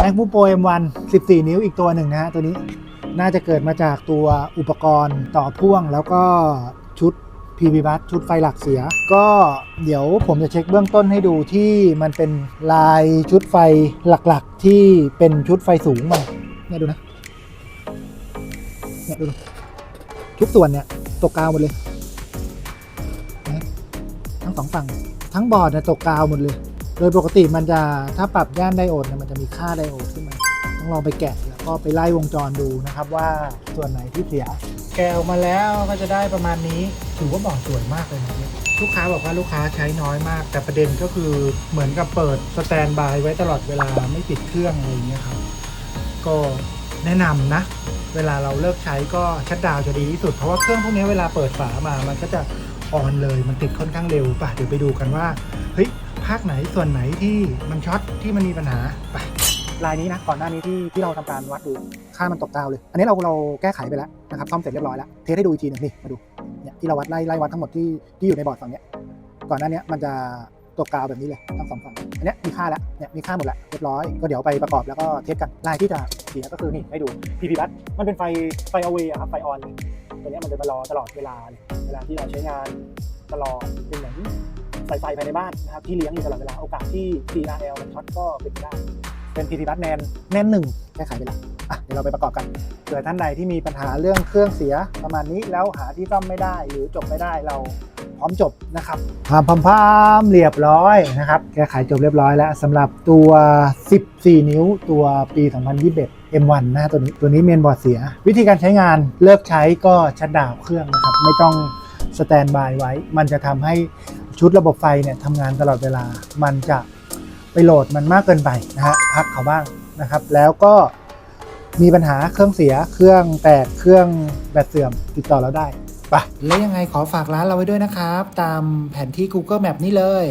MacBook Pro M1 14 นิ้วอีกตัวหนึ่งนะฮะตัวนี้น่าจะเกิดมาจากตัวอุปกรณ์ต่อพ่วงแล้วก็ชุด PV b u s ชุดไฟหลักเสีย ก็เดี๋ยวผมจะเช็คเบื้องต้นให้ดูที่มันเป็นลายชุดไฟหลักๆ ที่เป็นชุดไฟสูงมาเนี่ยดูนะเนี่ยดูทุกส่วนเนี่ยตกกาวหมดเลยนะทั้งสองฝั่งทั้งบอร์ดเนี่ยตกกาวหมดเลย ดยปกติมันจะถ้าปรับย่านไดโอดเนี่ยมันจะมีค่าไดโอดขึ้นมาต้องลองไปแกะแล้วก็ไปไล่วงจรดูนะครับว่าส่วนไหนที่เสีย แกะออกมาแล้วก็จะได้ประมาณนี้ถือว่าบอร์ดสวยมากเลยนะเนี่ยลูกค้าบอกว่าลูกค้าใช้น้อยมาก แต่ประเด็นก็คือเหมือนกับเปิดสแตนบายไว้ตลอดเวลาไม่ปิดเครื่องอะไรอย่างเงี้ยครับก็แนะนำนะ เวลาเราเลิกใช้ก็ชัดดาวจะดีที่สุด เพราะว่าเครื่องพวกนี้เวลาเปิดฝามามันก็จะออนเลยมันติดค่อนข้างเร็วป่ะเดี๋ยวไปดูกันว่าเฮ้ย ภาคไหนส่วนไหนที่มันช็อตที่มันมีปัญหาไปลายนี้นะก่อนหน้านี้ที่ที่เราทำการวัดดูค่ามันตกกาวเลย อันนี้เราเราแก้ไขไปแล้วนะครับซ่อมเสร็จเรียบร้อยแล้วเทสให้ดูอีกทีหนึงนี่มาดูเนี่ยที่เราวัดไล่ไล่วัดทั้งหมดที่ที่อยู่ในบอร์ดฝั่งเนี้ยก่อนหน้านี้มันจะตกกาวแบบนี้เลยทั้งสองฝั่งอันนี้มีค่าแล้วเนี่ยมีค่าหมดแล้วเรียบร้อยก็เดี๋ยวไปประกอบแล้วก็เทสกันลายที่จะเสียก็คือนี่ให้ดู PP บัสมันเป็นไฟไฟเอาเวครับไฟออนเลยตัวนี้มันจะมารอตลอดเวลาเลยเวลาที่เราใช้งานตลอดเป็นเหมือน สายไฟภายในบ้านนะครับที่เลี้ยงอยู่ตลอดเวลาโอกาสที่ CRL มันช็อตก็เป็นไปได้ เป็น PP บัสแนนแนนหนึ่งแก้ไขไปแล้วอะเดี๋ยวเราไปประกอบกันเผื่อท่านใดที่มีปัญหาเรื่องเครื่องเสียประมาณนี้แล้วหาที่ซ่อมไม่ได้หรือจบไม่ได้เราพร้อมจบนะครับพามพามพามเรียบร้อยนะครับแก้ไขจบเรียบร้อยแล้วสำหรับตัว 14 นิ้วตัวปี 2021 M1 นะตัวนี้ตัวนี้เมนบอร์ดเสีย วิธีการใช้งานเลิกใช้ก็ชัดดาวเครื่องนะครับ ไม่ต้องสแตนบายไว้ มันจะทำให้ ชุดระบบไฟเนี่ยทำงานตลอดเวลา มันจะไปโหลดมันมากเกินไปนะฮะพักเขาบ้างนะครับ แล้วก็มีปัญหาเครื่องเสียเครื่องแตกเครื่องแบตเสื่อมติดต่อเราได้ไปและยังไงขอฝากร้านเราไว้ด้วยนะครับ ตามแผนที่ Google Map นี่เลย